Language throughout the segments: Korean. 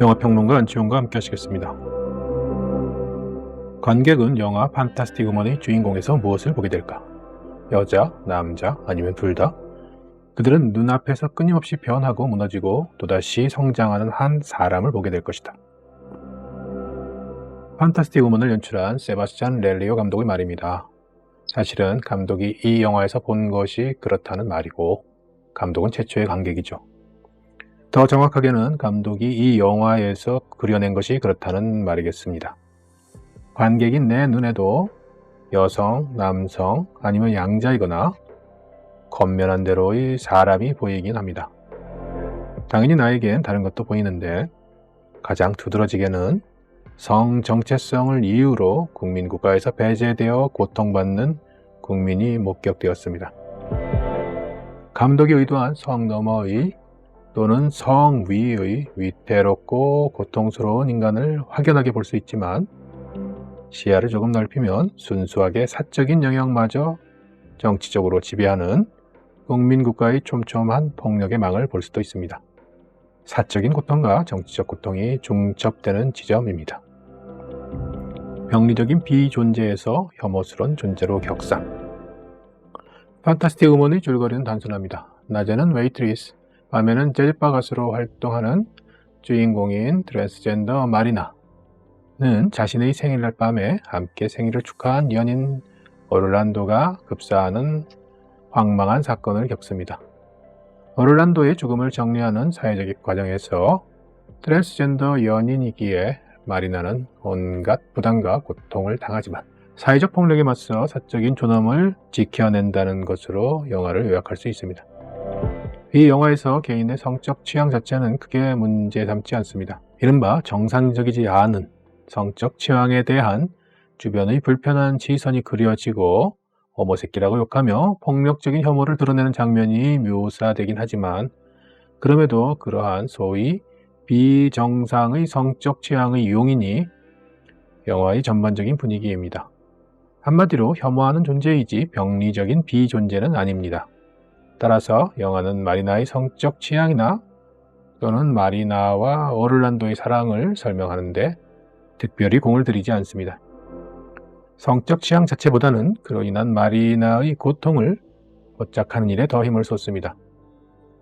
영화평론가 안치홍과 함께 하시겠습니다. 관객은 영화 판타스틱 우먼의 주인공에서 무엇을 보게 될까? 여자, 남자, 아니면 둘 다? 그들은 눈앞에서 끊임없이 변하고 무너지고 또다시 성장하는 한 사람을 보게 될 것이다. 판타스틱 우먼을 연출한 세바스찬 렐리오 감독의 말입니다. 사실은 감독이 이 영화에서 본 것이 그렇다는 말이고 감독은 최초의 관객이죠. 더 정확하게는 감독이 이 영화에서 그려낸 것이 그렇다는 말이겠습니다. 관객인 내 눈에도 여성, 남성, 아니면 양자이거나 겉면한 대로의 사람이 보이긴 합니다. 당연히 나에겐 다른 것도 보이는데 가장 두드러지게는 성 정체성을 이유로 국민 국가에서 배제되어 고통받는 국민이 목격되었습니다. 감독이 의도한 성 너머의 또는 성 위의 위태롭고 고통스러운 인간을 확연하게 볼 수 있지만 시야를 조금 넓히면 순수하게 사적인 영역마저 정치적으로 지배하는 국민국가의 촘촘한 폭력의 망을 볼 수도 있습니다. 사적인 고통과 정치적 고통이 중첩되는 지점입니다. 병리적인 비존재에서 혐오스러운 존재로 격상. 판타스틱 음원의 줄거리는 단순합니다. 낮에는 웨이트리스, 밤에는 재즈바 가수로 활동하는 주인공인 트랜스젠더 마리나는 자신의 생일날 밤에 함께 생일을 축하한 연인 오를란도가 급사하는 황망한 사건을 겪습니다. 오를란도의 죽음을 정리하는 사회적 과정에서 트랜스젠더 연인이기에 마리나는 온갖 부담과 고통을 당하지만 사회적 폭력에 맞서 사적인 존엄을 지켜낸다는 것으로 영화를 요약할 수 있습니다. 이 영화에서 개인의 성적 취향 자체는 크게 문제 삼지 않습니다. 이른바 정상적이지 않은 성적 취향에 대한 주변의 불편한 시선이 그려지고 어머 새끼라고 욕하며 폭력적인 혐오를 드러내는 장면이 묘사되긴 하지만 그럼에도 그러한 소위 비정상의 성적 취향의 용인이 영화의 전반적인 분위기입니다. 한마디로 혐오하는 존재이지 병리적인 비존재는 아닙니다. 따라서 영화는 마리나의 성적 취향이나 또는 마리나와 오를란도의 사랑을 설명하는데 특별히 공을 들이지 않습니다. 성적 취향 자체보다는 그로 인한 마리나의 고통을 포착하는 일에 더 힘을 쏟습니다.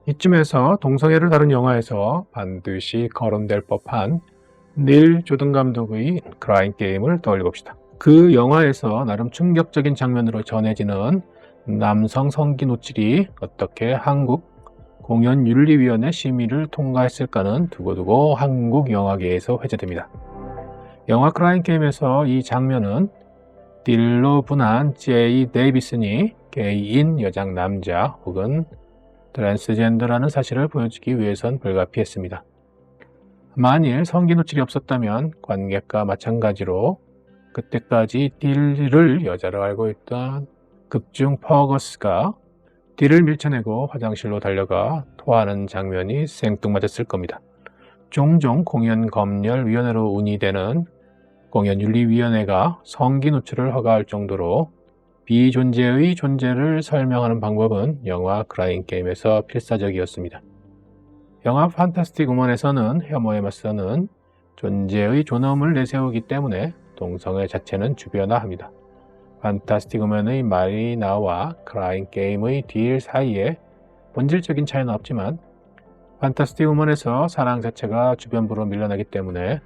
이쯤에서 동성애를 다룬 영화에서 반드시 거론될 법한 닐 조든 감독의 크라인 게임을 떠올려봅시다. 그 영화에서 나름 충격적인 장면으로 전해지는 남성 성기 노출이 어떻게 한국 공연윤리위원회 심의를 통과했을까는 두고두고 한국 영화계에서 회자됩니다. 영화 크라인 게임에서 이 장면은 딜로 분한 제이 데이비슨이 게이인 여장 남자 혹은 트랜스젠더라는 사실을 보여주기 위해선 불가피했습니다. 만일 성기 노출이 없었다면 관객과 마찬가지로 그때까지 딜을 여자로 알고 있던 극중 퍼거스가 딜을 밀쳐내고 화장실로 달려가 토하는 장면이 생뚱맞았을 겁니다. 종종 공연검열위원회로 운이되는 공연윤리위원회가 성기 노출을 허가할 정도로 비존재의 존재를 설명하는 방법은 영화 크라인 게임에서 필사적이었습니다. 영화 판타스틱 우먼에서는 혐오에 맞서는 존재의 존엄을 내세우기 때문에 동성애 자체는 주변화합니다. 판타스틱 우먼의 마리나와 크라인 게임의 딜 사이에 본질적인 차이는 없지만 판타스틱 우먼에서 사랑 자체가 주변부로 밀려나기 때문에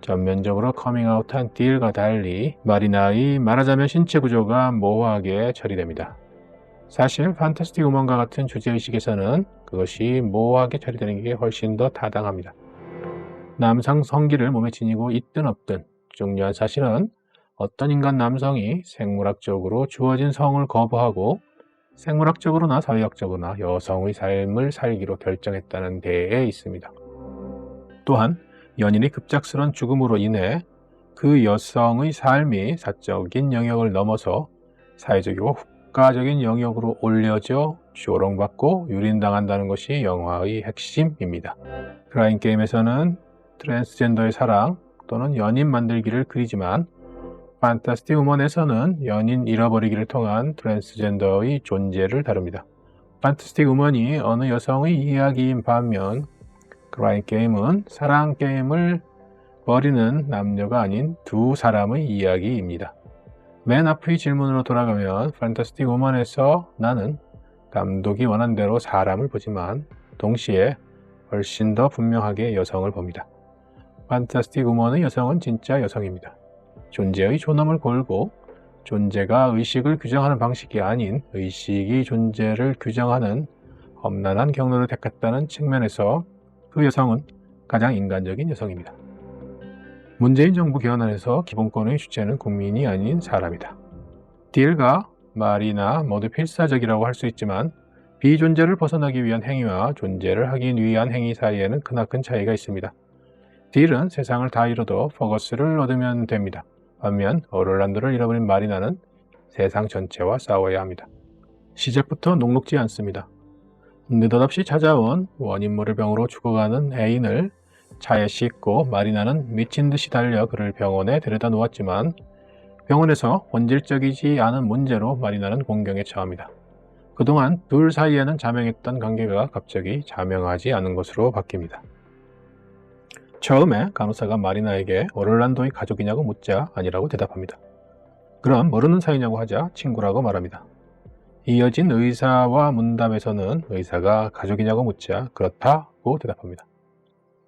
전면적으로 커밍아웃한 딜과 달리 마리나의 말하자면 신체 구조가 모호하게 처리됩니다. 사실 판타스틱 우먼과 같은 주제의식에서는 그것이 모호하게 처리되는 게 훨씬 더 타당합니다. 남성 성기를 몸에 지니고 있든 없든 중요한 사실은 어떤 인간 남성이 생물학적으로 주어진 성을 거부하고 생물학적으로나 사회학적으로나 여성의 삶을 살기로 결정했다는 데에 있습니다. 또한 연인의 급작스런 죽음으로 인해 그 여성의 삶이 사적인 영역을 넘어서 사회적이고 국가적인 영역으로 올려져 조롱받고 유린당한다는 것이 영화의 핵심입니다. 크라인 게임에서는 트랜스젠더의 사랑 또는 연인 만들기를 그리지만 판타스틱 우먼에서는 연인 잃어버리기를 통한 트랜스젠더의 존재를 다룹니다. 판타스틱 우먼이 어느 여성의 이야기인 반면 크라잉 게임은 사랑 게임을 벌이는 남녀가 아닌 두 사람의 이야기입니다. 맨 앞의 질문으로 돌아가면 판타스틱 우먼에서 나는 감독이 원한 대로 사람을 보지만 동시에 훨씬 더 분명하게 여성을 봅니다. 판타스틱 우먼의 여성은 진짜 여성입니다. 존재의 존엄을 걸고 존재가 의식을 규정하는 방식이 아닌 의식이 존재를 규정하는 험난한 경로를 택했다는 측면에서 그 여성은 가장 인간적인 여성입니다. 문재인 정부 개헌안에서 기본권의 주체는 국민이 아닌 사람이다. 딜과 말이나 모두 필사적이라고 할 수 있지만 비존재를 벗어나기 위한 행위와 존재를 하기 위한 행위 사이에는 크나큰 차이가 있습니다. 딜은 세상을 다 잃어도 포커스를 얻으면 됩니다. 반면 어롤란도를 잃어버린 마리나는 세상 전체와 싸워야 합니다. 시작부터 녹록지 않습니다. 느닷없이 찾아온 원인 모를 병으로 죽어가는 애인을 차에 싣고 마리나는 미친 듯이 달려 그를 병원에 데려다 놓았지만 병원에서 본질적이지 않은 문제로 마리나는 공경에 처합니다. 그동안 둘 사이에는 자명했던 관계가 갑자기 자명하지 않은 것으로 바뀝니다. 처음에 간호사가 마리나에게 오를란도의 가족이냐고 묻자 아니라고 대답합니다. 그럼 모르는 사이냐고 하자 친구라고 말합니다. 이어진 의사와 문답에서는 의사가 가족이냐고 묻자 그렇다고 대답합니다.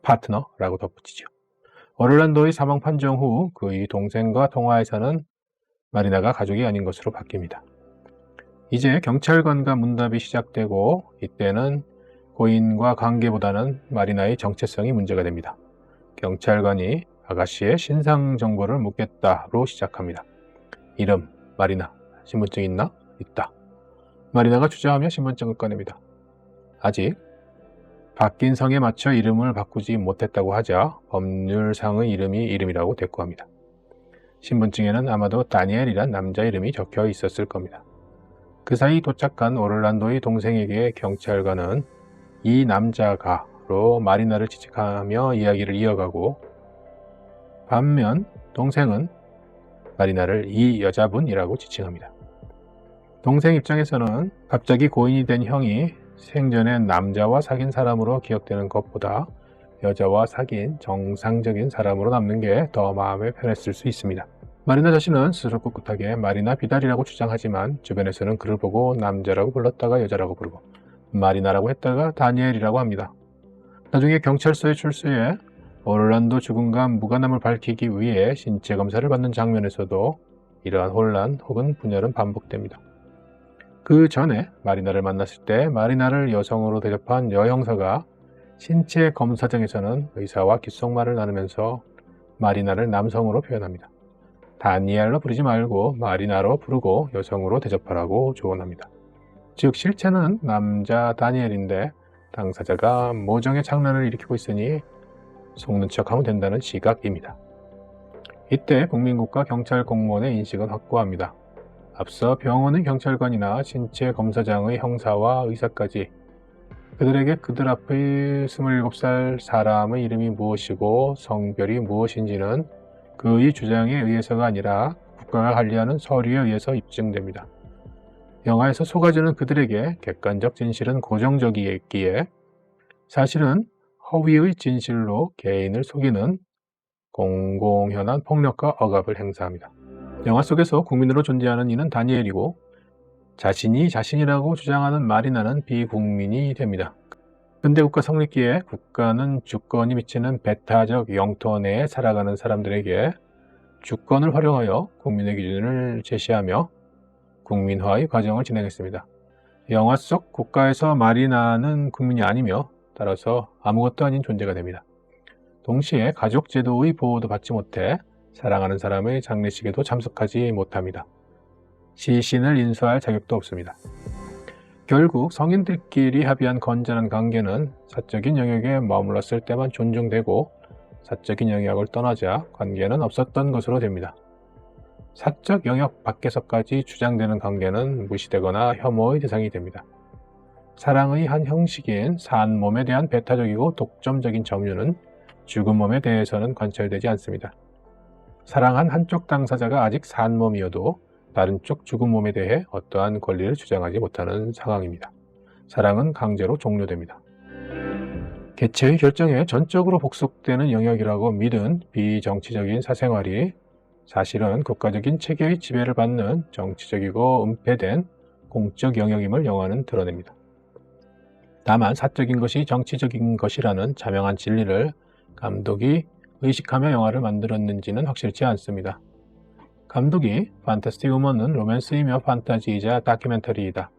파트너라고 덧붙이죠. 오를란도의 사망 판정 후 그의 동생과 통화에서는 마리나가 가족이 아닌 것으로 바뀝니다. 이제 경찰관과 문답이 시작되고 이때는 고인과 관계보다는 마리나의 정체성이 문제가 됩니다. 경찰관이 아가씨의 신상 정보를 묻겠다로 시작합니다. 이름, 마리나, 신분증 있나? 있다. 마리나가 주저하며 신분증을 꺼냅니다. 아직 바뀐 성에 맞춰 이름을 바꾸지 못했다고 하자 법률상의 이름이 이름이라고 대꾸합니다. 신분증에는 아마도 다니엘이란 남자 이름이 적혀 있었을 겁니다. 그 사이 도착한 오를란도의 동생에게 경찰관은 이 남자가 로 마리나를 지적하며 이야기를 이어가고 반면 동생은 마리나를 이 여자분이라고 지칭합니다. 동생 입장에서는 갑자기 고인이 된 형이 생전에 남자와 사귄 사람으로 기억되는 것보다 여자와 사귄 정상적인 사람으로 남는 게 더 마음에 편했을 수 있습니다. 마리나 자신은 스스로 꿋꿋하게 마리나 비달이라고 주장하지만 주변에서는 그를 보고 남자라고 불렀다가 여자라고 부르고 마리나라고 했다가 다니엘이라고 합니다. 나중에 경찰서에 출소해 오를란도 죽음과 무관함을 밝히기 위해 신체 검사를 받는 장면에서도 이러한 혼란 혹은 분열은 반복됩니다. 그 전에 마리나를 만났을 때 마리나를 여성으로 대접한 여형사가 신체 검사장에서는 의사와 귓속말을 나누면서 마리나를 남성으로 표현합니다. 다니엘로 부르지 말고 마리나로 부르고 여성으로 대접하라고 조언합니다. 즉 실체는 남자 다니엘인데 당사자가 모정의 장난을 일으키고 있으니 속는 척하면 된다는 시각입니다. 이때 국민국가 경찰 공무원의 인식은 확고합니다. 앞서 병원의 경찰관이나 신체 검사장의 형사와 의사까지 그들에게 그들 앞의 27살 사람의 이름이 무엇이고 성별이 무엇인지는 그의 주장에 의해서가 아니라 국가가 관리하는 서류에 의해서 입증됩니다. 영화에서 속아주는 그들에게 객관적 진실은 고정적이기에 사실은 허위의 진실로 개인을 속이는 공공연한 폭력과 억압을 행사합니다. 영화 속에서 국민으로 존재하는 이는 다니엘이고 자신이 자신이라고 주장하는 마리나는 비국민이 됩니다. 근대 국가 성립기에 국가는 주권이 미치는 배타적 영토 내에 살아가는 사람들에게 주권을 활용하여 국민의 기준을 제시하며 국민화의 과정을 진행했습니다. 영화 속 국가에서 마리나는 국민이 아니며 따라서 아무것도 아닌 존재가 됩니다. 동시에 가족 제도의 보호도 받지 못해 사랑하는 사람의 장례식에도 참석하지 못합니다. 시신을 인수할 자격도 없습니다. 결국 성인들끼리 합의한 건전한 관계는 사적인 영역에 머물렀을 때만 존중되고 사적인 영역을 떠나자 관계는 없었던 것으로 됩니다. 사적 영역 밖에서까지 주장되는 관계는 무시되거나 혐오의 대상이 됩니다. 사랑의 한 형식인 산 몸에 대한 배타적이고 독점적인 점유는 죽은 몸에 대해서는 관철되지 않습니다. 사랑한 한쪽 당사자가 아직 산 몸이어도 다른 쪽 죽은 몸에 대해 어떠한 권리를 주장하지 못하는 상황입니다. 사랑은 강제로 종료됩니다. 개체의 결정에 전적으로 복속되는 영역이라고 믿은 비정치적인 사생활이 사실은 국가적인 체계의 지배를 받는 정치적이고 은폐된 공적 영역임을 영화는 드러냅니다. 다만 사적인 것이 정치적인 것이라는 자명한 진리를 감독이 의식하며 영화를 만들었는지는 확실치 않습니다. 감독이 판타스틱 우먼은 로맨스이며 판타지이자 다큐멘터리이다.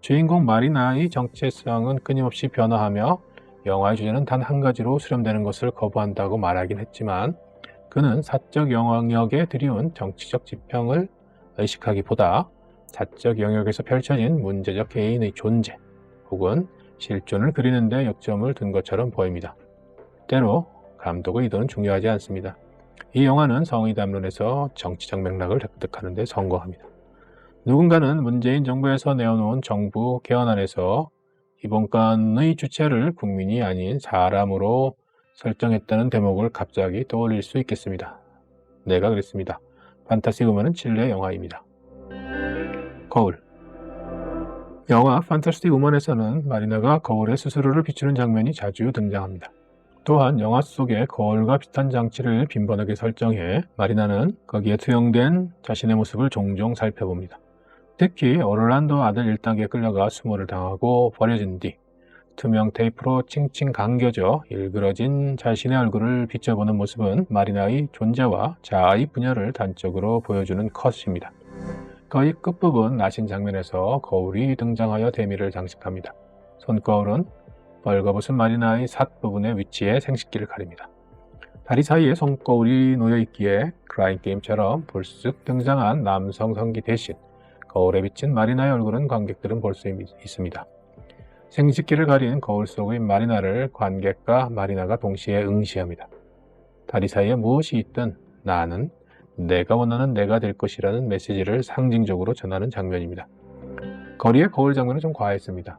주인공 마리나의 정체성은 끊임없이 변화하며 영화의 주제는 단 한 가지로 수렴되는 것을 거부한다고 말하긴 했지만 그는 사적 영역에 들이운 정치적 지평을 의식하기보다 사적 영역에서 펼쳐진 문제적 개인의 존재 혹은 실존을 그리는데 역점을 둔 것처럼 보입니다. 때로 감독의 의도는 중요하지 않습니다. 이 영화는 성의 담론에서 정치적 맥락을 획득하는 데 성공합니다. 누군가는 문재인 정부에서 내어놓은 정부 개헌안에서 이번간의 주체를 국민이 아닌 사람으로 설정했다는 대목을 갑자기 떠올릴 수 있겠습니다. 내가 그랬습니다. 판타시 우먼은 칠레 영화입니다. 거울 영화 판타스틱 우먼에서는 마리나가 거울에 스스로를 비추는 장면이 자주 등장합니다. 또한 영화 속에 거울과 비슷한 장치를 빈번하게 설정해 마리나는 거기에 투영된 자신의 모습을 종종 살펴봅니다. 특히 오를란도 아들 일당에 끌려가 수모를 당하고 버려진 뒤 투명 테이프로 칭칭 감겨져 일그러진 자신의 얼굴을 비춰보는 모습은 마리나의 존재와 자아의 분열을 단적으로 보여주는 컷입니다. 거의 끝부분 나신 장면에서 거울이 등장하여 대미를 장식합니다. 손거울은 벌거벗은 마리나의 삿 부분의 위치에 생식기를 가립니다. 다리 사이에 손거울이 놓여 있기에 크라인 게임처럼 불쑥 등장한 남성 성기 대신 거울에 비친 마리나의 얼굴은 관객들은 볼 수 있습니다. 생식기를 가린 거울 속의 마리나를 관객과 마리나가 동시에 응시합니다. 다리 사이에 무엇이 있든 나는 내가 원하는 내가 될 것이라는 메시지를 상징적으로 전하는 장면입니다. 거리의 거울 장면은 좀 과했습니다.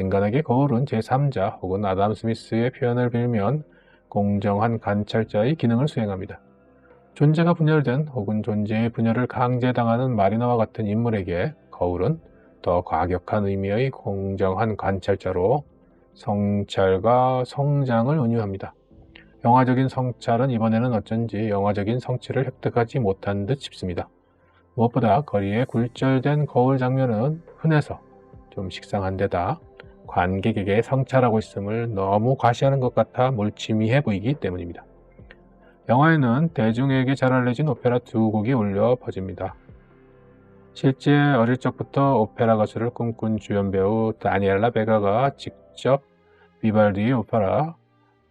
인간에게 거울은 제3자 혹은 아담 스미스의 표현을 빌면 공정한 관찰자의 기능을 수행합니다. 존재가 분열된 혹은 존재의 분열을 강제당하는 마리나와 같은 인물에게 거울은 더 과격한 의미의 공정한 관찰자로 성찰과 성장을 은유합니다. 영화적인 성찰은 이번에는 어쩐지 영화적인 성취를 획득하지 못한 듯 싶습니다. 무엇보다 거리에 굴절된 거울 장면은 흔해서 좀 식상한 데다 관객에게 성찰하고 있음을 너무 과시하는 것 같아 몰치미해 보이기 때문입니다. 영화에는 대중에게 잘 알려진 오페라 두 곡이 울려 퍼집니다. 실제 어릴 적부터 오페라 가수를 꿈꾼 주연 배우 다니엘라 베가가 직접 비발디의 오페라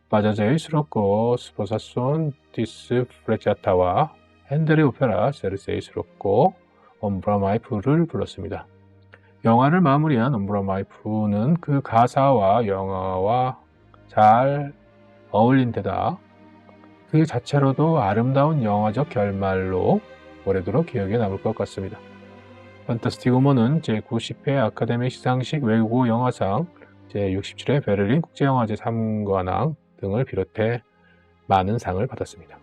바자제의 수록곡 스포사손 디스 프레차타와 핸델의 오페라 세르세이 수록곡 엄브라 마이프를 불렀습니다. 영화를 마무리한 엄브라 마이프는 그 가사와 영화와 잘 어울린 데다 그 자체로도 아름다운 영화적 결말로 오래도록 기억에 남을 것 같습니다. 판타스틱 우먼은 제90회 아카데미 시상식 외국어 영화상, 제67회 베를린 국제영화제 3관왕 등을 비롯해 많은 상을 받았습니다.